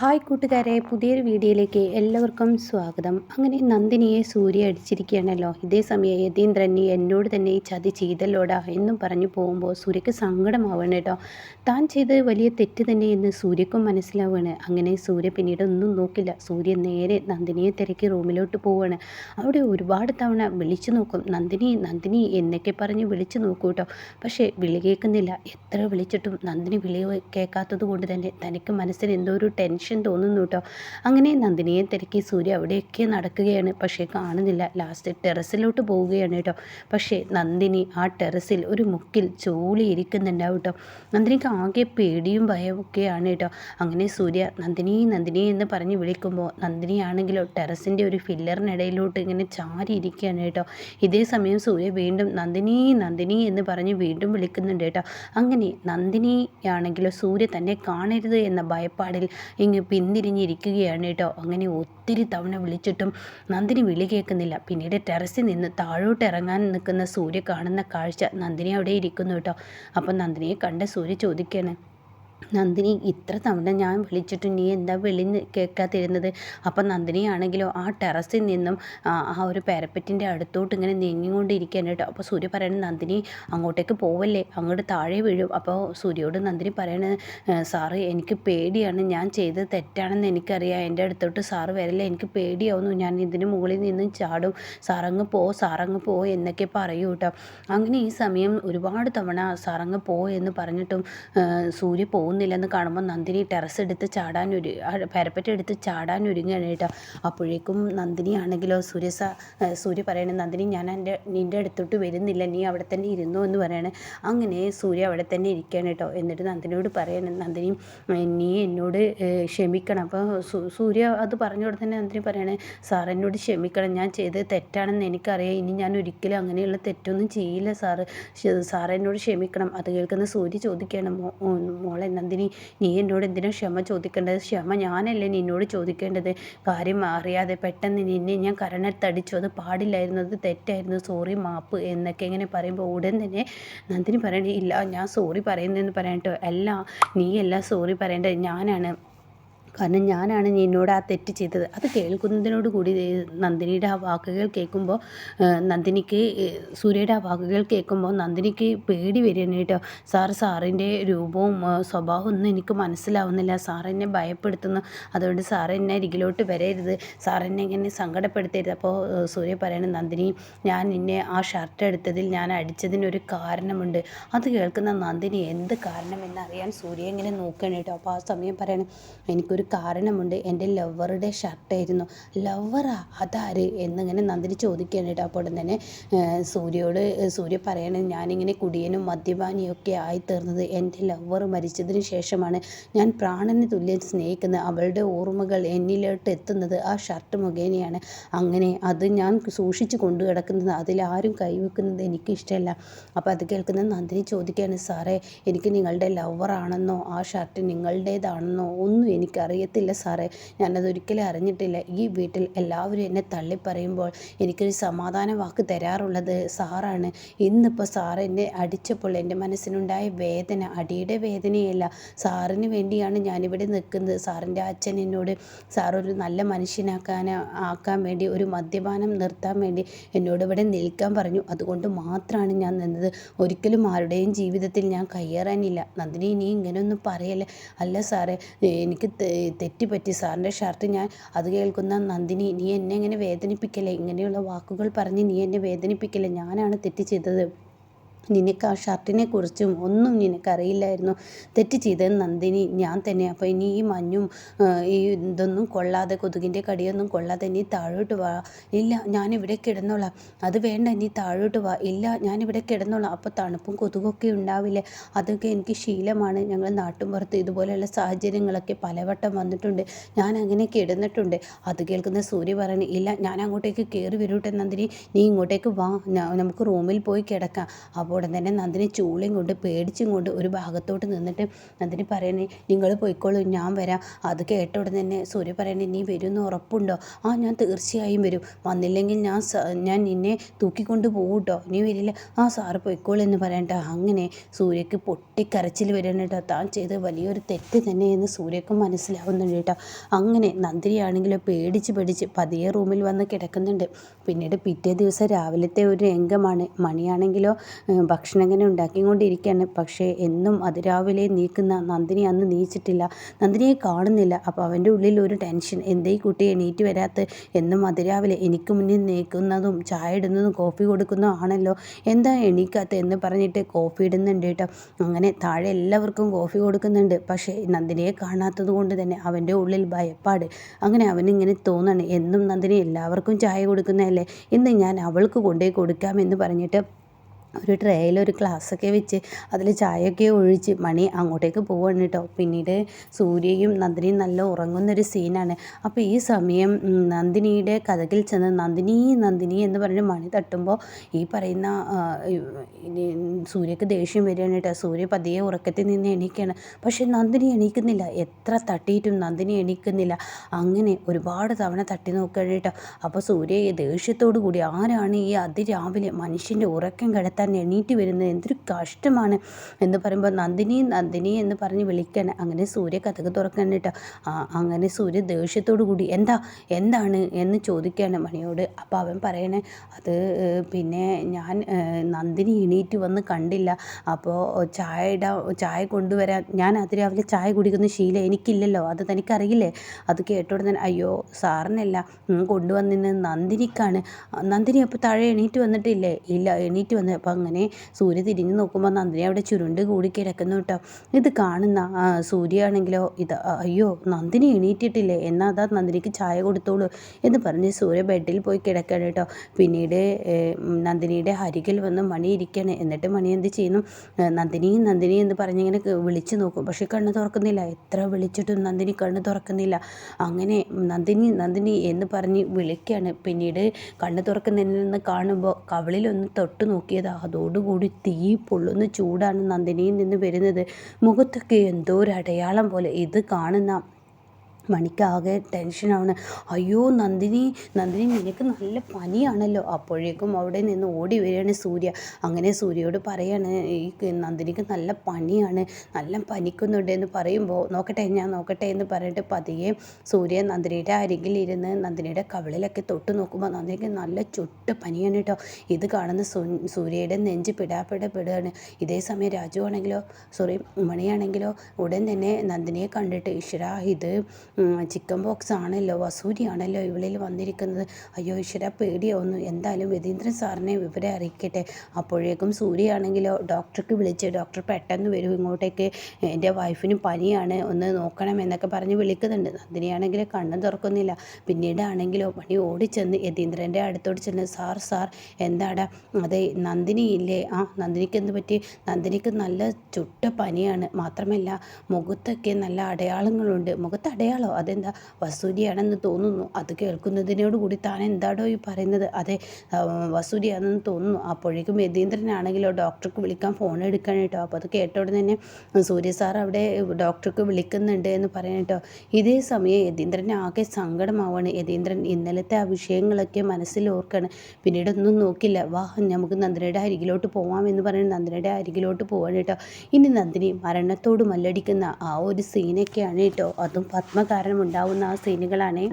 Hi കൂട്ടുകാരെ പുതിയൊരു വീഡിയോയിലേക്ക് എല്ലാവർക്കും സ്വാഗതം. അങ്ങനെ നന്ദിനിയെ സൂര്യ അടിച്ചിരിക്കുകയാണല്ലോ. ഇതേ സമയം യതീന്ദ്രൻ നീ എന്നോട് തന്നെ ഈ ചതി ചെയ്തല്ലോടാ എന്നും പറഞ്ഞു പോകുമ്പോൾ സൂര്യക്ക് സങ്കടമാവണം കേട്ടോ. താൻ ചെയ്ത് വലിയ തെറ്റ് തന്നെ എന്ന് സൂര്യക്കും മനസ്സിലാവുകയാണ്. അങ്ങനെ സൂര്യ പിന്നീട് ഒന്നും നോക്കില്ല. സൂര്യ നേരെ നന്ദിനിയെ തിരക്കി റൂമിലോട്ട് പോവുകയാണ്. അവിടെ ഒരുപാട് തവണ വിളിച്ചു നോക്കും. നന്ദിനി നന്ദിനി എന്നൊക്കെ പറഞ്ഞ് വിളിച്ചു നോക്കൂ കേട്ടോ. പക്ഷേ വിളി കേൾക്കുന്നില്ല. എത്ര വിളിച്ചിട്ടും നന്ദിനി വിളി കേൾക്കാത്തത് കൊണ്ട് തന്നെ തനിക്ക് മനസ്സിന് എന്തോ ഒരു ടെൻഷൻ തോന്നുന്നു കേട്ടോ അങ്ങനെ നന്ദിനിയെ തിരക്കി സൂര്യ അവിടെയൊക്കെ നടക്കുകയാണ്. പക്ഷേ കാണുന്നില്ല. ലാസ്റ്റ് ടെറസിലോട്ട് പോവുകയാണ് കേട്ടോ പക്ഷേ നന്ദിനി ആ ടെറസിൽ ഒരു മുക്കിൽ ചോളി ഇരിക്കുന്നുണ്ടാവും കേട്ടോ നന്ദിനിക്ക് ആകെ പേടിയും ഭയമൊക്കെയാണ് കേട്ടോ അങ്ങനെ സൂര്യ നന്ദിനി നന്ദിനി എന്ന് പറഞ്ഞ് വിളിക്കുമ്പോൾ നന്ദിനിയാണെങ്കിലോ ടെറസിന്റെ ഒരു ഫില്ലറിനിടയിലോട്ട് ഇങ്ങനെ ചാരി ഇരിക്കുകയാണ് കേട്ടോ ഇതേ സമയം സൂര്യ വീണ്ടും നന്ദിനി നന്ദിനി എന്ന് പറഞ്ഞ് വീണ്ടും വിളിക്കുന്നുണ്ട് കേട്ടോ അങ്ങനെ നന്ദിനിയാണെങ്കിലോ സൂര്യ തന്നെ കാണരുത് എന്ന ഭയപ്പാടിൽ ഇങ്ങ് പിന്തിരിഞ്ഞിരിക്കുകയാണ് കേട്ടോ. അങ്ങനെ ഒത്തിരി തവണ വിളിച്ചിട്ടും നന്ദിനി വിളി കേൾക്കുന്നില്ല. പിന്നീട് ടെറസിൽ നിന്ന് താഴോട്ട് ഇറങ്ങാൻ നിൽക്കുന്ന സൂര്യ കാണുന്ന കാഴ്ച നന്ദിനി അവിടെ ഇരിക്കുന്നു കേട്ടോ. അപ്പം നന്ദിനിയെ കണ്ട സൂര്യ ചോദിക്കുകയാണ് നന്ദിനി ഇത്ര തവണ ഞാൻ വിളിച്ചിട്ട് നീ എന്താ വിളി കേൾക്കാതിരുന്നത് അപ്പം നന്ദിനിയാണെങ്കിലോ ആ ടെറസിൽ നിന്നും ആ ഒരു പാരപ്പറ്റിന്റെ അടുത്തോട്ട് ഇങ്ങനെ നീങ്ങിക്കൊണ്ടിരിക്കുകയാണ് കേട്ടോ. അപ്പോൾ സൂര്യ പറയണത് നന്ദിനി അങ്ങോട്ടേക്ക് പോവല്ലേ? അങ്ങോട്ട് താഴെ വീഴും. അപ്പോൾ സൂര്യയോട് നന്ദിനി പറയണത് സാറ് എനിക്ക് പേടിയാണ്. ഞാൻ ചെയ്തത് തെറ്റാണെന്ന് എനിക്കറിയാം. എന്റെ അടുത്തോട്ട് സാറ് വരല്ലേ. എനിക്ക് പേടിയാവുന്നു. ഞാൻ ഇതിന് മുകളിൽ നിന്നും ചാടും. സാറങ്ങ് പോ സാറങ്ങ് പോ എന്നൊക്കെ പറയൂ കേട്ടോ. അങ്ങനെ ഈ സമയം ഒരുപാട് തവണ സാറങ്ങ് പോ എന്ന് പറഞ്ഞിട്ടും സൂര്യ പോകുന്നു പോകുന്നില്ലെന്ന് കാണുമ്പോൾ നന്ദിനി ടെറസ് എടുത്ത് ചാടാൻ ഒരു പരപ്പറ്റ എടുത്ത് ചാടാൻ ഒരുങ്ങുകയാണ് കേട്ടോ. അപ്പോഴേക്കും നന്ദിനി ആണെങ്കിലോ സൂര്യ സൂര്യ പറയണ നന്ദിനി ഞാൻ എന്റെ നിന്റെ അടുത്തോട്ട് വരുന്നില്ല. നീ അവിടെ തന്നെ ഇരുന്നു എന്ന് പറയണേ. അങ്ങനെ സൂര്യ അവിടെ തന്നെ ഇരിക്കുകയാണ് കേട്ടോ. എന്നിട്ട് നന്ദിനിയോട് പറയണം നന്ദിനി നീ എന്നോട് ക്ഷമിക്കണം. അപ്പോൾ സൂര്യ അത് പറഞ്ഞുകൊണ്ട് തന്നെ നന്ദിനി പറയണേ സാർ എന്നോട് ക്ഷമിക്കണം. ഞാൻ ചെയ്തത് തെറ്റാണെന്ന് എനിക്കറിയാം. ഇനി ഞാൻ ഒരിക്കലും അങ്ങനെയുള്ള തെറ്റൊന്നും ചെയ്യില്ല സാറ്. സാർ എന്നോട് ക്ഷമിക്കണം. അത് കേൾക്കുന്ന സൂര്യ ചോദിക്കുകയാണ് മോളെ നന്ദിനി നീ എന്നോട് എന്തിനാ ക്ഷമ ചോദിക്കേണ്ടത്? ക്ഷമ ഞാനല്ലേ നിന്നോട് ചോദിക്കേണ്ടത്? കാര്യം അറിയാതെ പെട്ടെന്ന് നിന്നെ ഞാൻ കരണത്തടിച്ചു അത് പാടില്ലായിരുന്നു അത് തെറ്റായിരുന്നു. സോറി മാപ്പ് എന്നൊക്കെ ഇങ്ങനെ പറയുമ്പോൾ ഉടൻ തന്നെ നന്ദിനി പറയണേ ഇല്ല ഞാൻ സോറി പറയുന്നതെന്ന് പറയട്ടോ അല്ല നീ അല്ല സോറി പറയേണ്ടത്. ഞാനാണ്. കാരണം ഞാനാണ് നിന്നോട് ആ തെറ്റ് ചെയ്തത്. അത് കേൾക്കുന്നതിനോട് കൂടി നന്ദിനിയുടെ ആ വാക്കുകൾ കേൾക്കുമ്പോൾ നന്ദിനിക്ക് സൂര്യയുടെ ആ വാക്കുകൾ കേൾക്കുമ്പോൾ നന്ദിനിക്ക് പേടി വരികയാണ് സാർ സാറിന്റെ രൂപവും സ്വഭാവവും ഒന്നും എനിക്ക് മനസ്സിലാവുന്നില്ല. സാർ എന്നെ ഭയപ്പെടുത്തുന്നു. അതുകൊണ്ട് സാർ എന്നെ അരികിലോട്ട് വരരുത്. സാർ എന്നെ ഇങ്ങനെ സങ്കടപ്പെടുത്തരുത്. അപ്പോൾ സൂര്യ പറയണം നന്ദിനി ഞാൻ നിന്നെ ആ ഷർട്ട് എടുത്തതിൽ ഞാൻ അടിച്ചതിനൊരു കാരണമുണ്ട്. അത് കേൾക്കുന്ന നന്ദിനി എന്ത് കാരണമെന്ന് അറിയാൻ സൂര്യ ഇങ്ങനെ നോക്കുകയാണ് കേട്ടോ. അപ്പോൾ ആ സമയം പറയണം എനിക്കൊരു കാരണമുണ്ട്. എന്റെ ലവറുടെ ഷർട്ടായിരുന്നു ലവറാ അതാര്? എന്നിങ്ങനെ നന്ദിനി ചോദിക്കുകയാണ് കേട്ടോ. അപ്പോൾ തന്നെ സൂര്യയോട് സൂര്യ പറയണേ ഞാനിങ്ങനെ കുടിയനും മദ്യപാനിയൊക്കെ ആയിത്തീർന്നത് എന്റെ ലവർ മരിച്ചതിന് ശേഷമാണ്. ഞാൻ പ്രാണന് തുല്യം സ്നേഹിക്കുന്ന അവളുടെ ഓർമ്മകൾ എന്നിലോട്ട് എത്തുന്നത് ആ ഷർട്ട് മുഖേനയാണ്. അങ്ങനെ അത് ഞാൻ സൂക്ഷിച്ചു കൊണ്ടു കിടക്കുന്നത് അതിലാരും കൈവെക്കുന്നത് എനിക്കിഷ്ടമല്ല. അപ്പോൾ അത് കേൾക്കുന്ന നന്ദിനി ചോദിക്കുകയാണ് സാറേ എനിക്ക് നിങ്ങളുടെ ലവറാണെന്നോ ആ ഷർട്ട് നിങ്ങളുടേതാണെന്നോ ഒന്നും എനിക്കറിയാം അറിയത്തില്ല സാറേ. ഞാനതൊരിക്കലും അറിഞ്ഞിട്ടില്ല. ഈ വീട്ടിൽ എല്ലാവരും എന്നെ തള്ളിപ്പറയുമ്പോൾ എനിക്കൊരു സമാധാന വാക്ക് തരാറുള്ളത് സാറാണ്. ഇന്നിപ്പോൾ സാർ എന്നെ അടിച്ചപ്പോൾ എന്റെ മനസ്സിനുണ്ടായ വേദന അടിയുടെ വേദനയല്ല. സാറിന് വേണ്ടിയാണ് ഞാനിവിടെ നിൽക്കുന്നത്. സാറിന്റെ അച്ഛൻ എന്നോട് സാറൊരു നല്ല മനുഷ്യനാക്കാൻ ആക്കാൻ വേണ്ടി ഒരു മദ്യപാനം നിർത്താൻ വേണ്ടി എന്നോട് ഇവിടെ നിൽക്കാൻ പറഞ്ഞു. അതുകൊണ്ട് മാത്രമാണ് ഞാൻ നിന്നത്. ഒരിക്കലും ആരുടെയും ജീവിതത്തിൽ ഞാൻ കയ്യേറാനില്ല. നന്ദിനി ഇനി ഇങ്ങനെയൊന്നും പറയല്ലേ? അല്ല സാറേ എനിക്ക് തെറ്റുപറ്റി. സാറിന്റെ ഷർട്ട് ഞാൻ അത് കേൾക്കുന്ന നന്ദിനി നീ എന്നെ ഇങ്ങനെ വേദനിപ്പിക്കല്ലേ? ഇങ്ങനെയുള്ള വാക്കുകൾ പറഞ്ഞ് നീ എന്നെ വേദനിപ്പിക്കല്ലേ? ഞാനാണ് തെറ്റ് ചെയ്തത്. നിനക്ക് ആ ഷർട്ടിനെ കുറിച്ചും ഒന്നും നിനക്കറിയില്ലായിരുന്നു. തെറ്റ് ചെയ്തത് നന്ദിനി. ഞാൻ തന്നെ. അപ്പോൾ ഇനി ഈ മഞ്ഞും ഈ ഇതൊന്നും കൊള്ളാതെ കൊതുകിന്റെ കടിയൊന്നും കൊള്ളാതെ നീ താഴോട്ട് വാ. ഇല്ല ഞാനിവിടെ കിടന്നോളാം. അത് വേണ്ട നീ താഴോട്ട് വാ. ഇല്ല ഞാനിവിടെ കിടന്നോളാം. അപ്പോൾ തണുപ്പും കൊതുകൊക്കെ ഉണ്ടാവില്ലേ? അതൊക്കെ എനിക്ക് ശീലമാണ്. ഞങ്ങൾ നാട്ടുമ്പുറത്ത് ഇതുപോലെയുള്ള സാഹചര്യങ്ങളൊക്കെ പലവട്ടം വന്നിട്ടുണ്ട്. ഞാൻ അങ്ങനെ കിടന്നിട്ടുണ്ട്. അത് കേൾക്കുന്ന സൂര്യ പറഞ്ഞു ഇല്ല ഞാൻ അങ്ങോട്ടേക്ക് കയറി വരൂട്ടെ നന്ദിനി. നീ ഇങ്ങോട്ടേക്ക് വാ. നമുക്ക് റൂമിൽ പോയി കിടക്കാം. അപ്പോൾ തന്നെ നന്ദിനി ചൂളയും കൊണ്ട് പേടിച്ചും കൊണ്ട് ഒരു ഭാഗത്തോട്ട് നിന്നിട്ട് നന്ദിനി പറയണേ നിങ്ങൾ പോയിക്കോളൂ ഞാൻ വരാം. അത് കേട്ട ഉടൻ തന്നെ സൂര്യ പറയണേ നീ വരുമെന്ന് ഉറപ്പുണ്ടോ? ആ ഞാൻ തീർച്ചയായും വരും. വന്നില്ലെങ്കിൽ ഞാൻ ഞാൻ നിന്നെ തൂക്കിക്കൊണ്ട് പോകും കേട്ടോ നീ വരില്ല. ആ സാറ് പോയിക്കോളൂ എന്ന് പറയണ്ട അങ്ങനെ സൂര്യക്ക് പൊട്ടിക്കരച്ചിൽ വരണം കേട്ടോ. താൻ ചെയ്ത് വലിയൊരു തെറ്റ് തന്നെയെന്ന് സൂര്യക്ക് മനസ്സിലാവുന്നുണ്ട് കേട്ടോ. അങ്ങനെ നന്ദിനിയാണെങ്കിലോ പേടിച്ച് പേടിച്ച് പതിയെ റൂമിൽ വന്ന് കിടക്കുന്നുണ്ട്. പിന്നീട് പിറ്റേ ദിവസം രാവിലത്തെ ഒരു രംഗമാണ്. മണിയാണെങ്കിലോ ഭക്ഷണം ഇങ്ങനെ ഉണ്ടാക്കിക്കൊണ്ടിരിക്കുകയാണ് പക്ഷേ എന്നും അതിരാവിലെ നീക്കുന്ന നന്ദിനി അന്ന് നീച്ചിട്ടില്ല. നന്ദിനിയെ കാണുന്നില്ല. അപ്പോൾ അവന്റെ ഉള്ളിൽ ഒരു ടെൻഷൻ. എന്തേ കുട്ടി എണീറ്റ് വരാത്ത? എന്നും അതിരാവിലെ എനിക്ക് മുന്നിൽ നീക്കുന്നതും ചായ ഇടുന്നതും കോഫി കൊടുക്കുന്നതും ആണല്ലോ. എന്താ എണീക്കാത്ത എന്ന് പറഞ്ഞിട്ട് കോഫി ഇടുന്നുണ്ട് കേട്ടോ. അങ്ങനെ താഴെ എല്ലാവർക്കും കോഫി കൊടുക്കുന്നുണ്ട്. പക്ഷേ നന്ദിനിയെ കാണാത്തത് കൊണ്ട് തന്നെ അവന്റെ ഉള്ളിൽ ഭയപ്പാട്. അങ്ങനെ അവനിങ്ങനെ തോന്നണം. എന്നും നന്ദിനി എല്ലാവർക്കും ചായ കൊടുക്കുന്നതല്ലേ? ഇന്ന് ഞാൻ അവൾക്ക് കൊണ്ടുപോയി കൊടുക്കാമെന്ന് പറഞ്ഞിട്ട് ഒരു ട്രേയിൽ ഒരു ഗ്ലാസ്സൊക്കെ വെച്ച് അതിൽ ചായയൊക്കെ ഒഴിച്ച് മണി അങ്ങോട്ടേക്ക് പോവാണ് കേട്ടോ പിന്നീട് സൂര്യയും നന്ദിനിയും നല്ല ഉറങ്ങുന്നൊരു സീനാണ് അപ്പോൾ ഈ സമയം നന്ദിനിയുടെ കഥകിൽ ചെന്ന് നന്ദിനി നന്ദിനി എന്ന് പറഞ്ഞ് മണി തട്ടുമ്പോൾ ഈ പറയുന്ന സൂര്യക്ക് ദേഷ്യം വരികയാണ് കേട്ടോ സൂര്യ പതിയെ ഉറക്കത്തിൽ നിന്ന് എണീക്കുകയാണ് പക്ഷേ നന്ദിനി എണീക്കുന്നില്ല. എത്ര തട്ടിയിട്ടും നന്ദിനി എണീക്കുന്നില്ല. അങ്ങനെ ഒരുപാട് തവണ തട്ടി നോക്കുകയാണ് കേട്ടോ അപ്പോൾ സൂര്യ ദേഷ്യത്തോടു കൂടി ആരാണ് ഈ അതിരാവിലെ മനുഷ്യന്റെ ഉറക്കം കിടത്താൻ തന്നെ എണീറ്റ് വരുന്നത് എന്തൊരു കഷ്ടമാണ് എന്ന് പറയുമ്പോൾ നന്ദിനി നന്ദിനി എന്ന് പറഞ്ഞ് വിളിക്കാൻ അങ്ങനെ സൂര്യ കഥക് തുറക്കാൻ കേട്ടോ. അങ്ങനെ സൂര്യ ദേഷ്യത്തോടു കൂടി എന്താ എന്താണ്? എന്ന് ചോദിക്കുകയാണ് മണിയോട്. അപ്പോൾ അവൻ പറയണേ അത് പിന്നെ ഞാൻ നന്ദിനി എണീറ്റ് വന്ന് കണ്ടില്ല. അപ്പോൾ ചായ ഇടാ ചായ കൊണ്ടുവരാൻ ഞാൻ അതിരാവിലെ ചായ കുടിക്കുന്ന ശീലം എനിക്കില്ലല്ലോ. അത് തനിക്കറിയില്ലേ? അത് കേട്ടോടെ അയ്യോ സാറിനല്ല കൊണ്ടുവന്നിന്ന് നന്ദിനിക്കാണ്. നന്ദിനി അപ്പോൾ താഴെ എണീറ്റ് വന്നിട്ടില്ലേ? ഇല്ല എണീറ്റ് വന്ന് അപ്പം അങ്ങനെ സൂര്യ തിരിഞ്ഞ് നോക്കുമ്പോൾ നന്ദിനി അവിടെ ചുരുണ്ട് കൂടി കിടക്കുന്നു കേട്ടോ. ഇത് കാണുന്ന സൂര്യയാണെങ്കിലോ ഇത് അയ്യോ നന്ദിനി എണീറ്റിട്ടില്ലേ? എന്നാൽ അതാ നന്ദിനിക്ക് ചായ കൊടുത്തോളൂ എന്ന് പറഞ്ഞ് സൂര്യ ബെഡിൽ പോയി കിടക്കണം കേട്ടോ. പിന്നീട് നന്ദിനിയുടെ അരികിൽ വന്ന് മണി ഇരിക്കണം എന്നിട്ട് മണി എന്ത് ചെയ്യുന്നു? നന്ദിനി നന്ദിനി എന്ന് പറഞ്ഞിങ്ങനെ വിളിച്ചു നോക്കും. പക്ഷെ കണ്ണ് തുറക്കുന്നില്ല. എത്ര വിളിച്ചിട്ടും നന്ദിനി കണ്ണ് തുറക്കുന്നില്ല. അങ്ങനെ നന്ദിനി നന്ദിനി എന്ന് പറഞ്ഞ് വിളിക്കുകയാണ്. പിന്നീട് കണ്ണ് തുറക്കുന്നതിൽ നിന്ന് കാണുമ്പോൾ കവളിലൊന്ന് തൊട്ട് നോക്കിയതാ അതോടുകൂടി തീ പൊള്ളുന്ന ചൂടാണ് നന്ദിനിയിൽ നിന്ന് വരുന്നത്. മുഖത്തൊക്കെ എന്തോ ഒരു അടയാളം പോലെ ഇത് കാണുന്ന മണിക്കാകെ ടെൻഷനാണ്. അയ്യോ നന്ദിനി നന്ദിനി നിനക്ക് നല്ല പനിയാണല്ലോ. അപ്പോഴേക്കും അവിടെ നിന്ന് ഓടി വരികയാണ് സൂര്യ. അങ്ങനെ സൂര്യയോട് പറയാണ് ഈ നന്ദിനിക്ക് നല്ല പനിയാണ് നല്ല പനിക്കുന്നുണ്ട് എന്ന് പറയുമ്പോൾ നോക്കട്ടെ ഞാൻ നോക്കട്ടെ എന്ന് പറഞ്ഞിട്ട് പതിയെ സൂര്യ നന്ദിനിയുടെ അരികിൽ ഇരുന്ന് നന്ദിനിയുടെ കവിളിലൊക്കെ തൊട്ട് നോക്കുമ്പോൾ നന്ദിനിക്ക് നല്ല ചുട്ട് പനിയാണ് കേട്ടോ ഇത് കാണുന്ന സൂര്യയുടെ നെഞ്ച് പിടാപ്പിടപ്പെടുകയാണ്. ഇതേ സമയം രാജു ആണെങ്കിലോ സോറി മണിയാണെങ്കിലോ ഉടൻ തന്നെ നന്ദിനിയെ കണ്ടിട്ട് ഈശ്വര ഇത് ചിക്കൻ ബോക്സ് ആണല്ലോ വസൂരി ആണല്ലോ ഇവളിൽ വന്നിരിക്കുന്നത്. അയ്യോ ഈശ്വര പേടിയാവുന്നു. എന്തായാലും രതീന്ദ്രൻ സാറിനെ വിവരം അറിയിക്കട്ടെ. അപ്പോഴേക്കും സൂര്യയാണെങ്കിലോ ഡോക്ടർക്ക് വിളിച്ച് ഡോക്ടർ പെട്ടെന്ന് വരും ഇങ്ങോട്ടേക്ക്. എന്റെ വൈഫിന് പനിയാണ് ഒന്ന് നോക്കണം എന്നൊക്കെ പറഞ്ഞ് വിളിക്കുന്നുണ്ട്. നന്ദിനിയാണെങ്കിൽ കണ്ണ് തുറക്കുന്നില്ല. പിന്നീടാണെങ്കിലോ പണി ഓടിച്ചെന്ന് യതീന്ദ്രന്റെ അടുത്തോട് ചെന്ന് സാർ സാർ എന്താടാ? അതെ നന്ദിനി ഇല്ലേ? ആ നന്ദിനിക്ക് എന്ത് പറ്റി? നന്ദിനിക്ക് നല്ല ചുട്ട പനിയാണ്. മാത്രമല്ല മുഖത്തൊക്കെ നല്ല അടയാളങ്ങളുണ്ട്. മുഖത്ത് അടയാളം? ആണല്ലോ അതെന്താ വസൂരിയാണെന്ന് തോന്നുന്നു. അത് കേൾക്കുന്നതിനോട് കൂടി താൻ എന്താടോ ഈ പറയുന്നത്? അതെ വസൂരിയാണെന്ന് തോന്നുന്നു. അപ്പോഴേക്കും യതീന്ദ്രനാണെങ്കിലോ ഡോക്ടർക്ക് വിളിക്കാൻ ഫോൺ എടുക്കാൻ കേട്ടോ അപ്പോൾ അത് കേട്ട ഉടനെ തന്നെ സൂര്യ സാർ അവിടെ ഡോക്ടർക്ക് വിളിക്കുന്നുണ്ട് എന്ന് പറയാൻ കേട്ടോ ഇതേ സമയം യതീന്ദ്രൻ ആകെ സങ്കടമാവാണ്. യതീന്ദ്രൻ ഇന്നലത്തെ ആ വിഷയങ്ങളൊക്കെ മനസ്സിൽ ഓർക്കാണ്. പിന്നീട് ഒന്നും നോക്കില്ല. വാ നമുക്ക് നന്ദിനിയുടെ അരികിലോട്ട് പോവാം എന്ന് പറയുന്നത് നന്ദിനിയുടെ അരികിലോട്ട് പോവാണ് കേട്ടോ. ഇനി നന്ദിനി മരണത്തോട് മല്ലടിക്കുന്ന ആ ഒരു സീനൊക്കെയാണ് കേട്ടോ. അതും പത്മ കാരണം ഉണ്ടാവുന്ന ആ സീനുകളാണ്